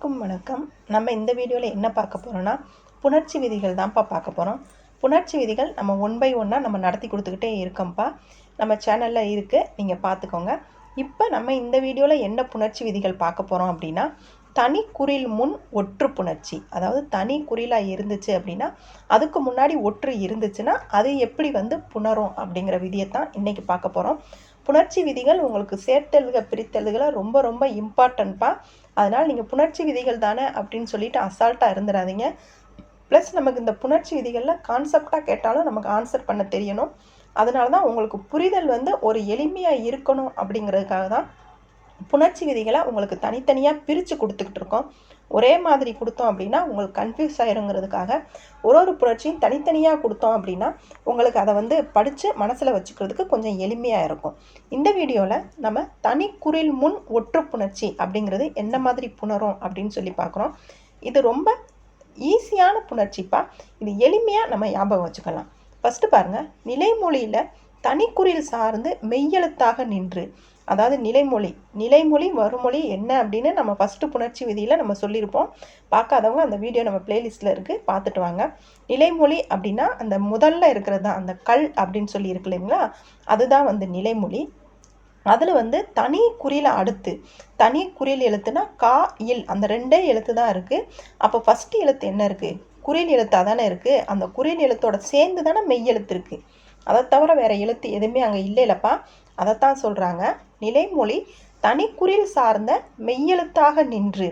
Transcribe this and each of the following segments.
வணக்கம் வணக்கம். நம்ம இந்த வீடியோவில் என்ன பார்க்க போகிறோன்னா புணர்ச்சி விதிகள் தான்ப்பா பார்க்க போகிறோம் புணர்ச்சி விதிகள் நம்ம ஒன் பை ஒன்னாக நம்ம நடத்தி கொடுத்துக்கிட்டே இருக்கோம்ப்பா. நம்ம சேனலில் இருக்குது நீங்கள் பார்த்துக்கோங்க. இப்போ நம்ம இந்த வீடியோவில் என்ன புணர்ச்சி விதிகள் பார்க்க போகிறோம் அப்படின்னா தனி குறில் முன் ஒற்று புணர்ச்சி. அதாவது தனி குறிலாக இருந்துச்சு அப்படின்னா அதுக்கு முன்னாடி ஒற்று இருந்துச்சுன்னா அது எப்படி வந்து புணரும் அப்படிங்கிற விதியை தான் இன்றைக்கி பார்க்க போகிறோம் புணர்ச்சி விதிகள் உங்களுக்கு சேர்த்தெழுக பிரித்தல்களை ரொம்ப ரொம்ப இம்பார்ட்டன்ட்ப்பா அதனால் நீங்கள் புணர்ச்சி விதிகள் தானே அப்படின்னு சொல்லிட்டு அசால்ட்டாக இருந்துடாதீங்க. ப்ளஸ் நமக்கு இந்த புணர்ச்சி விதிகளில் கான்செப்டாக கேட்டாலும் நமக்கு ஆன்சர் பண்ண தெரியணும். அதனால தான் உங்களுக்கு புரிதல் வந்து ஒரு எளிமையாக இருக்கணும் அப்படிங்கிறதுக்காக தான் புணர்ச்சி விதிகளை உங்களுக்கு தனித்தனியாக பிரித்து கொடுத்துக்கிட்டு இருக்கோம். ஒரே மாதிரி கொடுத்தோம் அப்படின்னா உங்களுக்கு கன்ஃபியூஸ் ஆயிருங்கிறதுக்காக ஒரு ஒரு புணர்ச்சியும் தனித்தனியாக கொடுத்தோம் அப்படின்னா உங்களுக்கு அதை வந்து படித்து மனசில் வச்சுக்கிறதுக்கு கொஞ்சம் எளிமையாக இருக்கும். இந்த வீடியோவில் நம்ம தனி குறில் முன் ஒற்று புணர்ச்சி அப்படிங்கிறது என்ன மாதிரி புணரும் அப்படின்னு சொல்லி பார்க்குறோம். இது ரொம்ப ஈஸியான புணர்ச்சிப்பா. இது எளிமையாக நம்ம ஞாபகம் வச்சுக்கலாம். ஃபஸ்ட்டு பாருங்கள் நிலைமொழியில் தனிக்குறில் சார்ந்து மெய்யெழுத்தாக நின்று அதாவது நிலைமொழி. நிலைமொழி வருமொழி என்ன அப்படின்னு நம்ம ஃபஸ்ட்டு புணர்ச்சி விதியில் நம்ம சொல்லியிருப்போம். பார்க்காதவங்க அந்த வீடியோ நம்ம பிளேலிஸ்ட்டில் இருக்குது பார்த்துட்டு வாங்க. நிலைமொழி அப்படின்னா அந்த முதல்ல இருக்கிறது தான் அந்த கல் அப்படின்னு சொல்லி இருக்கு இல்லைங்களா? அதுதான் வந்து நிலைமொழி. அதில் வந்து தனி குறியில் அடுத்து தனி குறியில் எழுத்துனா கா இல். அந்த ரெண்டே எழுத்து தான் இருக்குது அப்போ ஃபஸ்ட்டு எழுத்து என்ன இருக்குது குறில் எழுத்தாக தானே இருக்குது அந்த குறில் எழுத்தோட சேர்ந்து தானே மெய் எழுத்து இருக்குது அதை தவிர வேறு எழுத்து எதுவுமே அங்கே இல்லை இல்லைப்பா அதைத்தான் சொல்கிறாங்க நிலைமொழி தனிக்குறில் சார்ந்த மெய்யெழுத்தாக நின்று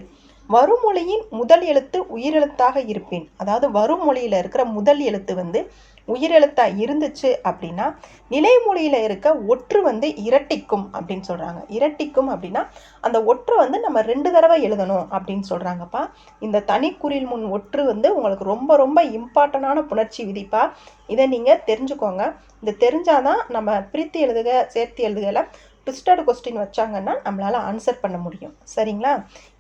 வருமொழியின் முதல் எழுத்து உயிரெழுத்தாக இருப்பேன். அதாவது வருமொழியில் இருக்கிற முதல் எழுத்து வந்து உயிரெழுத்தாக இருந்துச்சு அப்படின்னா நிலைமொழியில் இருக்க ஒற்று வந்து இரட்டிக்கும் அப்படின்னு சொல்கிறாங்க இரட்டிக்கும் அப்படின்னா அந்த ஒற்று வந்து நம்ம ரெண்டு தடவை எழுதணும் அப்படின்னு சொல்கிறாங்கப்பா இந்த தனிக்குறில் முன் ஒற்று வந்து உங்களுக்கு ரொம்ப ரொம்ப இம்பார்ட்டண்டான புணர்ச்சி விதிப்பா. இதை நீங்கள் தெரிஞ்சுக்கோங்க. இது தெரிஞ்சாதான் நம்ம பிரித்து எழுதுக சேர்த்து எழுதுகளை ட்விஸ்டட் கொஸ்டின் வச்சாங்கன்னா நம்மளால் ஆன்சர் பண்ண முடியும். சரிங்களா?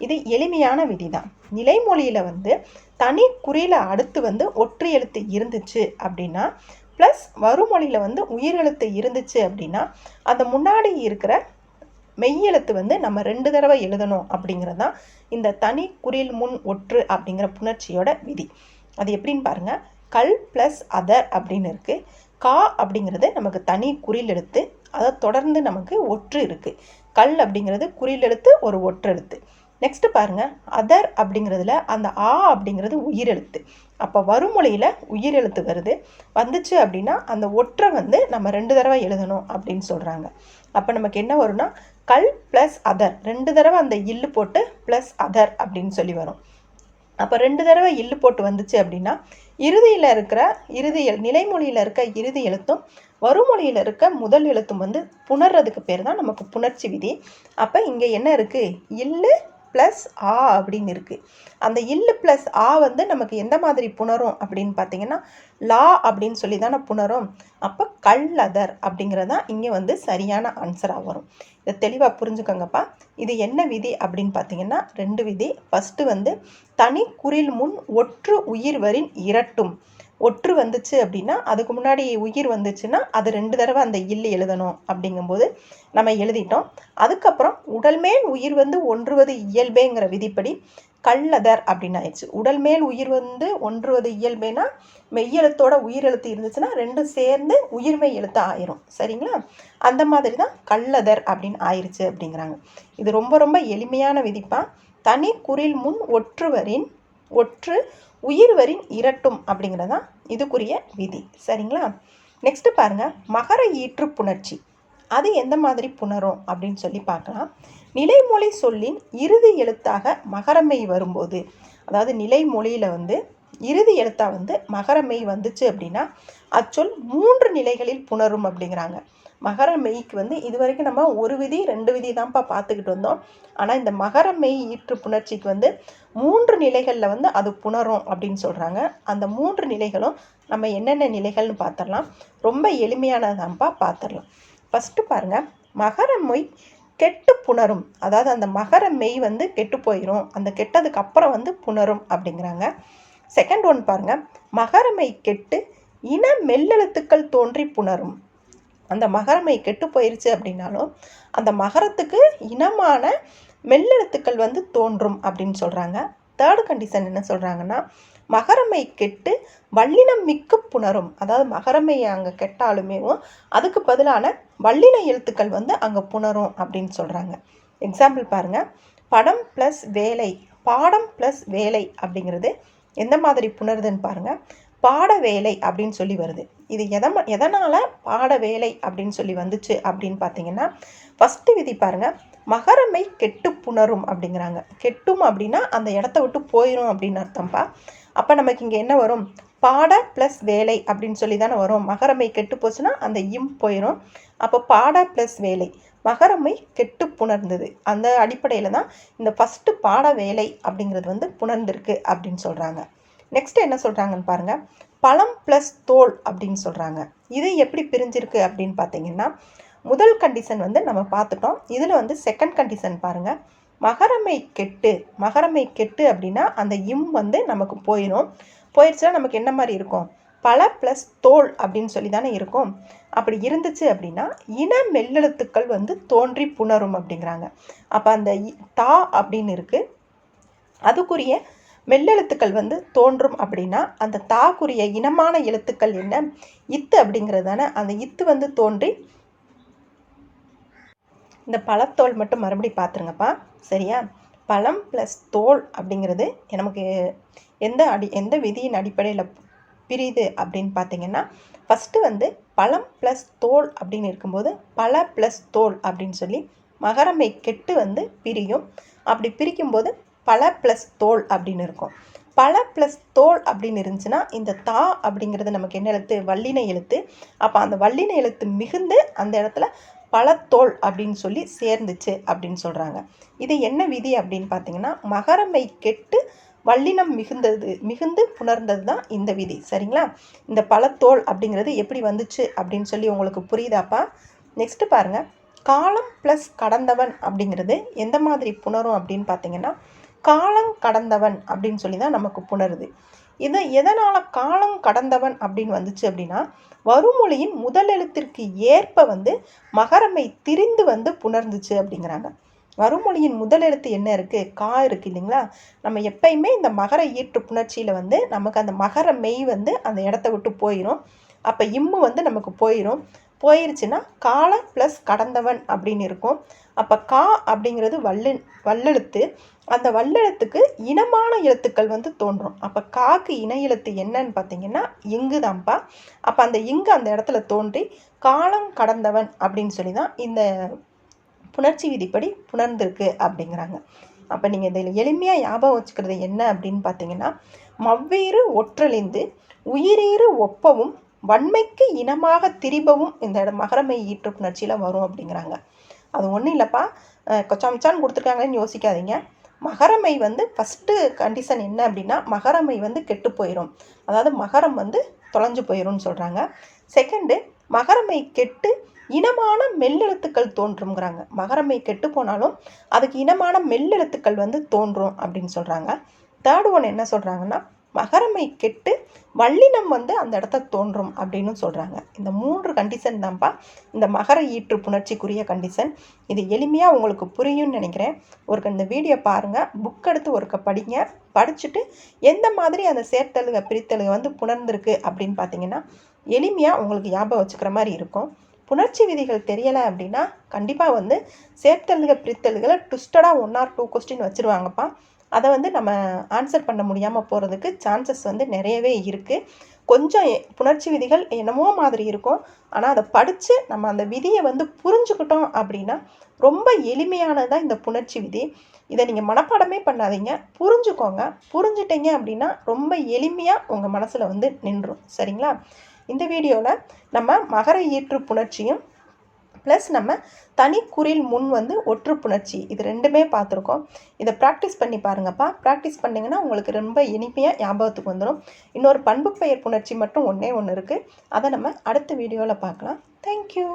இது எளிமையான விதி தான் நிலைமொழியில் வந்து தனி குறியில் அடுத்து வந்து ஒற்று எழுத்து இருந்துச்சு அப்படின்னா ப்ளஸ் வருமொழியில் வந்து உயிரெழுத்து இருந்துச்சு அப்படின்னா அந்த முன்னாடி இருக்கிற மெய்யெழுத்து வந்து நம்ம ரெண்டு தடவை எழுதணும் அப்படிங்கிறது தான் இந்த தனி குறில் முன் ஒற்று அப்படிங்கிற புணர்ச்சியோட விதி. அது எப்படின்னு பாருங்கள் கல் ப்ளஸ் அதர் அப்படின்னு இருக்குது கா அப்படிங்கிறது நமக்கு தனி குறில் எழுத்து. அதை தொடர்ந்து நமக்கு ஒற்று இருக்குது கல் அப்படிங்கிறது குறில் எழுத்து ஒரு ஒற்று எழுத்து. நெக்ஸ்ட்டு பாருங்கள் அதர் அப்படிங்கிறதுல அந்த ஆ அப்படிங்கிறது உயிரெழுத்து. அப்போ வருமொழியில் உயிரெழுத்து வருது. வந்துச்சு அப்படின்னா அந்த ஒற்றை வந்து நம்ம ரெண்டு தடவை எழுதணும் அப்படின்னு சொல்கிறாங்க அப்போ நமக்கு என்ன வரும்னா கல் ப்ளஸ் அதர் ரெண்டு தடவை அந்த இல்லு போட்டு ப்ளஸ் அதர் அப்படின்னு சொல்லி வரும். அப்போ ரெண்டு தடவை இல்லு போட்டு வந்துச்சு அப்படின்னா இறுதியில் இருக்கிற இறுதி நிலைமொழியில் இருக்க இறுதி எழுத்தும் வருமொழியில் இருக்க முதல் எழுத்தும் வந்து புணர்றதுக்கு பேர் தான் நமக்கு புணர்ச்சி விதி. அப்போ இங்கே என்ன இருக்குது இல்லு ப்ளஸ் ஆ அப்படின்னு இருக்குது அந்த இல்லு ப்ளஸ் ஆ வந்து நமக்கு எந்த மாதிரி புணரும் அப்படின்னு பார்த்தீங்கன்னா லா அப்படின்னு சொல்லி தானே புணரும். அப்போ கல்லதர் அப்படிங்கிறது தான் இங்கே வந்து சரியான ஆன்சராக வரும். இதை தெளிவாக புரிஞ்சுக்கோங்கப்பா. இது என்ன விதி அப்படின்னு பார்த்தீங்கன்னா ரெண்டு விதி. ஃபஸ்ட்டு வந்து தனி குறில் முன் ஒற்று உயிர்வரின் இரட்டும். ஒற்று வந்துச்சு அப்படின்னா அதுக்கு முன்னாடி உயிர் வந்துச்சுன்னா அது ரெண்டு தடவை அந்த இல்லு எழுதணும் அப்படிங்கும்போது நம்ம எழுதிட்டோம். அதுக்கப்புறம் உடல் மேல் உயிர் வந்து ஒன்றுவது இயல்பேங்கிற விதிப்படி கள்ளதர் அப்படின்னு ஆயிடுச்சு. உடல் மேல் உயிர் வந்து ஒன்றுவது இயல்பேனா மெய்யெழுத்தோட உயிர் எழுத்து இருந்துச்சுன்னா ரெண்டும் சேர்ந்து உயிர்மை எழுத்து ஆயிரும். சரிங்களா? அந்த மாதிரி தான் கள்ளதர் அப்படின்னு ஆயிடுச்சு அப்படிங்கிறாங்க. இது ரொம்ப ரொம்ப எளிமையான விதிப்பா. தனி குரில் முன் ஒற்றுவரின் ஒற்று உயிர்வரின் இரட்டும் அப்படிங்கிறது தான் இதுக்குரிய விதி. சரிங்களா? நெக்ஸ்ட்டு பாருங்கள் மகர ஈற்று புணர்ச்சி. அது எந்த மாதிரி புணரும் அப்படின்னு சொல்லி பார்க்கலாம். நிலைமொழி சொல்லின் இறுதி எழுத்தாக மகரமை வரும்போது அதாவது நிலைமொழியில் வந்து இறுதி எழுத்தாக வந்து மகரமை வந்துச்சு அப்படின்னா அச்சொல் மூன்று நிலைகளில் புணரும் அப்படிங்கிறாங்க. மகர மெய்க்கு வந்து இது வரைக்கும் நம்ம ஒரு விதி ரெண்டு விதி தான்ப்பா பார்த்துக்கிட்டு வந்தோம் ஆனால் இந்த மகர மெய் ஈற்று புணர்ச்சிக்கு வந்து மூன்று நிலைகளில் வந்து அது புணரும் அப்படின்னு சொல்கிறாங்க அந்த மூன்று நிலைகளும் நம்ம என்னென்ன நிலைகள்னு பார்த்துடலாம். ரொம்ப எளிமையானதான்ப்பா பார்த்துடலாம். ஃபஸ்ட்டு பாருங்கள் மகர மெய் கெட்டு புணரும். அதாவது அந்த மகர மெய் வந்து கெட்டு போயிடும் அந்த கெட்டதுக்கு அப்புறம் வந்து புணரும் அப்படிங்கிறாங்க. செகண்ட் ஒன் பாருங்கள் மகரமை கெட்டு இன மெல்லெழுத்துக்கள் தோன்றி புணரும். அந்த மகரமை கெட்டு போயிருச்சு அப்படின்னாலும் அந்த மகரத்துக்கு இனமான மெல்லெழுத்துக்கள் வந்து தோன்றும் அப்படின்னு சொல்கிறாங்க தேர்டு கண்டிஷன் என்ன சொல்கிறாங்கன்னா மகரமை கெட்டு வல்லினம் மிக்க புணரும். அதாவது மகரமை அங்கே கெட்டாலுமே அதுக்கு பதிலான வல்லின எழுத்துக்கள் வந்து அங்கே புணரும் அப்படின்னு சொல்கிறாங்க எக்ஸாம்பிள் பாருங்கள் படம் ப்ளஸ் வேலை பாடம் ப்ளஸ் வேலை அப்படிங்கிறது எந்த மாதிரி புணருதுன்னு பாருங்கள் பாட வேலை அப்படின்னு சொல்லி வருது. இது எதை எதனால் பாட வேலை அப்படின்னு சொல்லி வந்துச்சு அப்படின்னு பார்த்தீங்கன்னா ஃபஸ்ட்டு விதி பாருங்கள் மகரமை கெட்டு புணரும் அப்படிங்கிறாங்க. கெட்டும் அப்படின்னா அந்த இடத்த விட்டு போயிடும் அப்படின்னு அர்த்தம்ப்பா அப்போ நமக்கு இங்கே என்ன வரும்? பாட ப்ளஸ் வேலை அப்படின்னு சொல்லி தானே வரும். மகரமை கெட்டு போச்சுன்னா அந்த இம் போயிடும் அப்போ பாட ப்ளஸ் வேலை. மகரமை கெட்டு புணர்ந்தது. அந்த அடிப்படையில் தான் இந்த ஃபஸ்ட்டு பாட வேலை அப்படிங்கிறது வந்து புணர்ந்திருக்கு அப்படின்னு சொல்கிறாங்க நெக்ஸ்ட் என்ன சொல்கிறாங்கன்னு பாருங்கள் பழம் ப்ளஸ் தோல் அப்படின்னு சொல்கிறாங்க இது எப்படி பிரிஞ்சிருக்கு அப்படின்னு பார்த்தீங்கன்னா முதல் கண்டிஷன் வந்து நம்ம பார்த்துட்டோம். இதில் வந்து செகண்ட் கண்டிஷன் பாருங்கள் மகரமை கெட்டு மகரமை கெட்டு அப்படின்னா அந்த இம் வந்து நமக்கு போயிடும் போயிடுச்சுன்னா நமக்கு என்ன மாதிரி இருக்கும்? பல ப்ளஸ் தோல் அப்படின்னு சொல்லி தானே இருக்கும். அப்படி இருந்துச்சு அப்படின்னா இன மெல்லெழுத்துக்கள் வந்து தோன்றி புணரும் அப்படிங்கிறாங்க. அப்போ அந்த தா அப்படின்னு இருக்குது அதுக்குரிய மெல்லெழுத்துக்கள் வந்து தோன்றும் அப்படின்னா அந்த தாக்குரிய இனமான எழுத்துக்கள் என்ன? இத்து அப்படிங்கிறது தானே அந்த இத்து வந்து தோன்றி இந்த பழத்தோல் மட்டும் மறுபடி பார்த்துருங்கப்பா சரியா? பழம் ப்ளஸ் தோல் அப்படிங்கிறது நமக்கு எந்த அடி எந்த விதியின் அடிப்படையில் பிரியுது அப்படின்னு பார்த்தீங்கன்னா ஃபஸ்ட்டு வந்து பழம் ப்ளஸ் தோல் அப்படின்னு இருக்கும்போது பழ ப்ளஸ் தோல் அப்படின்னு சொல்லி மகரமை கெட்டு வந்து பிரியும். அப்படி பிரிக்கும்போது பல ப்ளஸ் தோல் அப்படின்னு இருக்கும். பல ப்ளஸ் தோல் அப்படின்னு இருந்துச்சுன்னா இந்த தா அப்படிங்கிறது நமக்கு என்ன எழுத்து? வல்லின எழுத்து. அப்போ அந்த வல்லின எழுத்து மிகுந்து அந்த இடத்துல பழத்தோல் அப்படின்னு சொல்லி சேர்ந்துச்சு அப்படின்னு சொல்கிறாங்க இது என்ன விதி அப்படின்னு பார்த்தீங்கன்னா மகரமை கெட்டு வல்லினம் மிகுந்தது மிகுந்து புணர்ந்தது தான் இந்த விதி. சரிங்களா? இந்த பழத்தோல் அப்படிங்கிறது எப்படி வந்துச்சு அப்படின்னு சொல்லி உங்களுக்கு புரியுதாப்பா? நெக்ஸ்ட்டு பாருங்கள் காலம் ப்ளஸ் கடந்தவன் அப்படிங்கிறது எந்த மாதிரி புணரும் அப்படின்னு பார்த்தீங்கன்னா காலம் கடந்தவன் அப்படின்னு சொல்லி தான் நமக்கு புணருது. இது எதனால் காலம் கடந்தவன் அப்படின்னு வந்துச்சு அப்படின்னா வருமொழியின் முதல் எழுத்திற்கு ஏற்ப வந்து மகரமை திரிந்து வந்து புணர்ந்துச்சு அப்படிங்கிறாங்க. வருமொழியின் முதல் எழுத்து என்ன இருக்குது கா இருக்குது இல்லைங்களா? நம்ம எப்பயுமே இந்த மகர ஈற்று புணர்ச்சியில் வந்து நமக்கு அந்த மகர மெய் வந்து அந்த இடத்த விட்டு போயிடும் அப்போ இம்மு வந்து நமக்கு போயிடும் போயிருச்சுன்னா காலம் ப்ளஸ் கடந்தவன் அப்படின்னு இருக்கும். அப்போ கா அப்படிங்கிறது வல்லு வல்லெழுத்து அந்த வல்லெழுத்துக்கு இனமான எழுத்துக்கள் வந்து தோன்றும். அப்போ காக்கு இன எழுத்து என்னன்னு பார்த்தீங்கன்னா இங்கு தான்ப்பா அப்போ அந்த இங்கு அந்த இடத்துல தோன்றி காலம் கடந்தவன் அப்படின்னு சொல்லி தான் இந்த புணர்ச்சி விதிப்படி புணர்ந்திருக்கு அப்படிங்கிறாங்க. அப்போ நீங்கள் இதில் எளிமையாக ஞாபகம் வச்சுக்கிறது என்ன அப்படின்னு பார்த்தீங்கன்னா மவ்வீறு ஒற்றழிந்து உயிரீறு ஒப்பவும் வன்மைக்கு இனமாக திரிபவும் இந்த இடம் மகரமை ஈற்று புணர்ச்சியில் வரும் அப்படிங்கிறாங்க. அது ஒன்றும் இல்லைப்பா. கொச்சாமிச்சான்னு கொடுத்துருக்காங்களேன்னு யோசிக்காதீங்க. மகரமை வந்து ஃபஸ்ட்டு கண்டிஷன் என்ன அப்படின்னா மகரமை வந்து கெட்டு போயிடும் அதாவது மகரம் வந்து தொலைஞ்சு போயிடும்னு சொல்கிறாங்க செகண்டு மகரமை கெட்டு இனமான மெல்லெழுத்துக்கள் தோன்றுங்கிறாங்க மகரமை கெட்டு போனாலும் அதுக்கு இனமான மெல்லெழுத்துக்கள் வந்து தோன்றும் அப்படின்னு சொல்கிறாங்க தேர்ட் ஒன் என்ன சொல்கிறாங்கன்னா மகரமை கெட்டு வள்ளினம் வந்து அந்த இடத்த தோன்றும் அப்படின்னு சொல்கிறாங்க இந்த மூன்று கண்டிஷன் தான்ப்பா இந்த மகர ஈற்று புணர்ச்சிக்குரிய கண்டிஷன் இது எளிமையாக உங்களுக்கு புரியும்னு நினைக்கிறேன். ஒரு இந்த வீடியோ பாருங்கள் புக் எடுத்து ஒருக்க படிங்க. படிச்சுட்டு எந்த மாதிரி அந்த சேர்த்தலுக பிரித்தலுக வந்து புணர்ந்திருக்கு அப்படின்னு பார்த்தீங்கன்னா எளிமையாக உங்களுக்கு ஞாபகம் வச்சுக்கிற மாதிரி இருக்கும். புணர்ச்சி விதிகள் தெரியலை அப்படின்னா கண்டிப்பாக வந்து சேர்த்தலுக பிரித்தல்களை ட்விஸ்டடாக ஒன் ஆர் டூ கொஸ்டின் வச்சுருவாங்கப்பா. அதை வந்து நம்ம ஆன்சர் பண்ண முடியாமல் போகிறதுக்கு சான்சஸ் வந்து நிறையவே இருக்குது கொஞ்சம் புணர்ச்சி விதிகள் என்னமோ மாதிரி இருக்கும். ஆனால் அதை படித்து நம்ம அந்த விதியை வந்து புரிஞ்சுக்கிட்டோம் அப்படின்னா ரொம்ப எளிமையானதாக இந்த புணர்ச்சி விதி. இதை நீங்கள் மனப்பாடமே பண்ணாதீங்க. புரிஞ்சுக்கோங்க. புரிஞ்சுட்டீங்க அப்படின்னா ரொம்ப எளிமையாக உங்கள் மனசில் வந்து நின்றும். சரிங்களா? இந்த வீடியோவில் நம்ம மகர ஈற்று புணர்ச்சியும் ப்ளஸ் நம்ம தனி முன் வந்து ஒற்றுப்புணர்ச்சி. இது ரெண்டுமே பார்த்துருக்கோம். இதை ப்ராக்டிஸ் பண்ணி பாருங்கப்பா. ப்ராக்டிஸ் பண்ணிங்கன்னா உங்களுக்கு ரொம்ப இனிமையாக ஞாபகத்துக்கு வந்துடும் இன்னொரு பண்பு பெயர் புணர்ச்சி மட்டும் ஒன்றே ஒன்று இருக்குது அதை நம்ம அடுத்த வீடியோவில் பார்க்கலாம். தேங்க்யூ